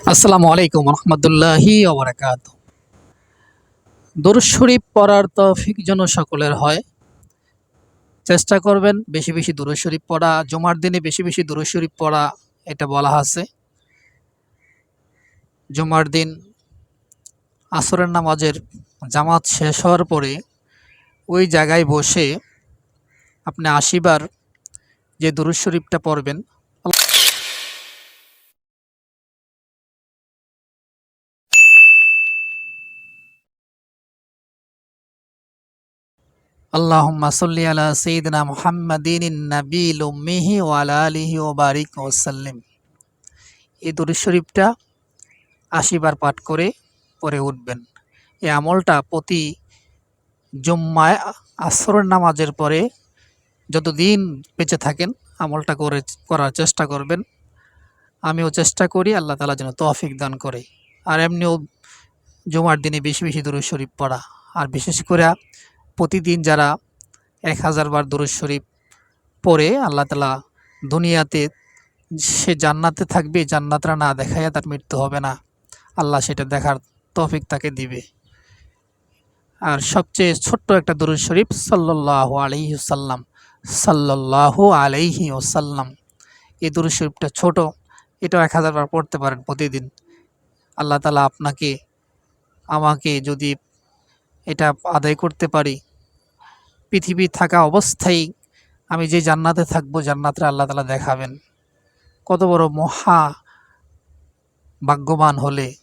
আসসালামু আলাইকুম রহমতুল্লাহি ওবরাকাত দরুদ শরীফ পড়ার তৌফিক যেন সকলের হয়। চেষ্টা করবেন বেশি বেশি দরুদ শরীফ পড়া, জমার দিনে বেশি বেশি দরুদ শরীফ পড়া, এটা বলা আছে। জমার দিন আসরের নামাজের জামাত শেষ হওয়ার পরে ওই জায়গায় বসে আপনি আশিবার যে দরুদ শরীফটা পড়বেন আল্লাহুম্মা সাল্লি আলা সাইয়্যিদিনা মুহাম্মাদিন নাবিল উম্মিহি ওয়া আলা আলিহি ওয়া বারিক ওয়াসাল্লিম এই দরুদ শরীফটা আশিবার পাঠ করে পরে উঠবেন। এই আমলটা প্রতি জুম্মায় আসরের নামাজের পরে যতদিন বেঁচে থাকেন আমলটা করে, করার চেষ্টা করবেন। আমিও চেষ্টা করি আল্লাহ তালা যেন তৌফিক দান করে। আর এমনিও জুমার দিনে বেশি বেশি দরুদ শরীফ পড়া। আর বিশেষ করে প্রতিদিন যারা এক হাজার বার দরুদ শরীফ পড়ে, আল্লাহ তালা দুনিয়াতে সে জান্নাতে থাকবে, জান্নাতরা না দেখাইয়া তার মৃত্যু হবে না। আল্লাহ সেটা দেখার তফিক তাকে দিবে। আর সবচেয়ে ছোট্ট একটা দরুদ শরীফ সাল্লাহ আলহি সাল্লাম সাল্লাহ আলাইহি ওসাল্লাম এই দরুদ শরীফটা ছোট, এটাও এক হাজার বার পড়তে পারেন প্রতিদিন। আল্লাহ তালা আপনাকে, আমাকে যদি এটা আদায় করতে পারি পৃথিবী থাকা অবস্থায় আমি যে জান্নাতে থাকব, জান্নাতরা আল্লাহ তালা দেখাবেন। কত বড় মহা ভাগ্যবান হলে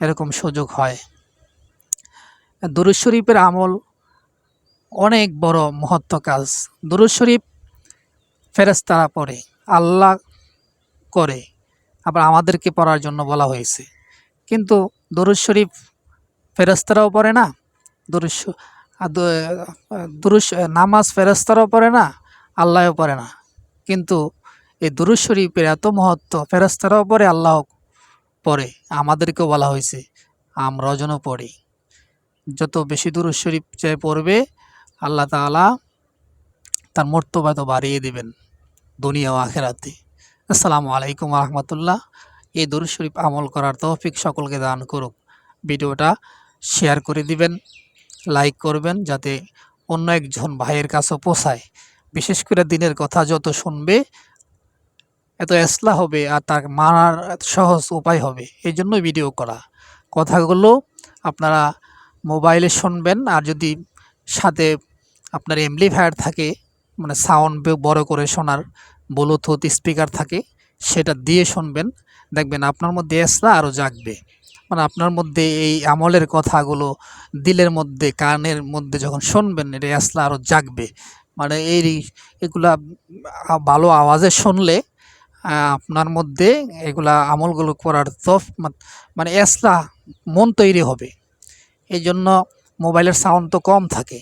এরকম সুযোগ হয়। দুরুদ শরীফের আমল অনেক বড় মহত্ব কাজ। দুরুদ শরীফ ফেরেস্তারা পড়ে, আল্লাহ করে, আবার আমাদেরকে পড়ার জন্য বলা হয়েছে। কিন্তু দরুদ শরীফ ফেরেস্তারাও পড়ে না। দরুদ শ- আর দ- দুরুদ শ- নামাজ ফেরেস্তারাও পড়ে না, আল্লাহও পড়ে না। কিন্তু এই দুরুদ শরীফের এত মহত্ব ফেরেস্তারাও পড়ে আল্লাহ পড়ে, আমাদেরকেও বলা হয়েছে, আমরাও যেন পড়ি। যত বেশি দুরুদ শরীফ যে পড়বে, আল্লাহ তাআলা তার মর্তবা তো বাড়িয়ে দেবেন, দুনিয়া ও আখেরাতে। আসসালামু আলাইকুম রহমতুল্লাহ। এই দরুদ শরীফ আমল করার তৌফিক সকলকে দান করুক। ভিডিওটা শেয়ার করে দিবেন। লাইক করবেন যাতে অন্য একজন ভাইয়ের কাছে পৌঁছায়। বিশেষ করে দিনের কথা যত শুনবে, এত এসলা হবে আর তার মানার সহজ উপায় হবে। এই জন্যই ভিডিও করা। কথাগুলো আপনারা মোবাইলে শুনবেন আর যদি সাথে আপনার এমপ্লিফায়ার থাকে মানে সাউন্ড বড় করে শোনার ব্লুটুথ স্পিকার থাকে, সেটা দিয়ে শুনবেন। দেখবেন আপনার মধ্যে এসলা আরও জাগবে। মানে আপনার মধ্যে এই আমলের কথাগুলো দিলের মধ্যে, কানের মধ্যে যখন শুনবেন, এটা এসলা আরও জাগবে। মানে এই এগুলা ভালো আওয়াজে শুনলে আপনার মধ্যে এগুলা আমলগুলো করার তফ মানে এসলা মন তৈরি হবে। এই জন্য মোবাইলের সাউন্ড তো কম থাকে।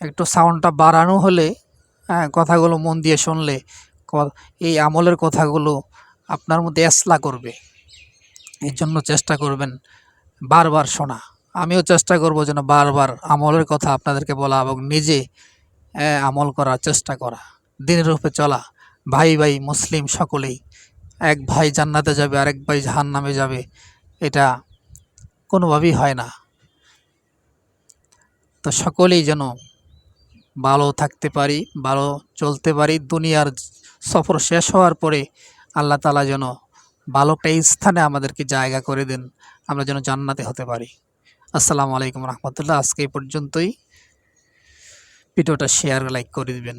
একটু সাউন্ডটা বাড়ানো হলে হ্যাঁ কথাগুলো মন দিয়ে শুনলে এই আমলের কথাগুলো আপনার মধ্যে এসলা করবে। এই জন্য চেষ্টা করবেন বারবার শোনা। আমিও চেষ্টা করব যেন বারবার আমলের কথা আপনাদেরকে বলা এবং নিজে আমল করার চেষ্টা করা। দিনের রূপে চলা। ভাই ভাই, মুসলিম সকলেই এক ভাই জান্নাতে যাবে, আরেক ভাই জাহান নামে যাবে, এটা কোনোভাবেই হয় না। তো সকলেই যেন ভালো থাকতে পারি, ভালো চলতে পারি। দুনিয়ার সফর শেষ হওয়ার পরে আল্লাহ তালা যেন ভালো একটা স্থানে আমাদেরকে জায়গা করে দেন, আমরা যেন জান্নাতে হতে পারি। আসসালামু আলাইকুম রহমতুল্লাহ। আজকে এই পর্যন্তই। ভিডিওটা শেয়ার, লাইক করে দিবেন।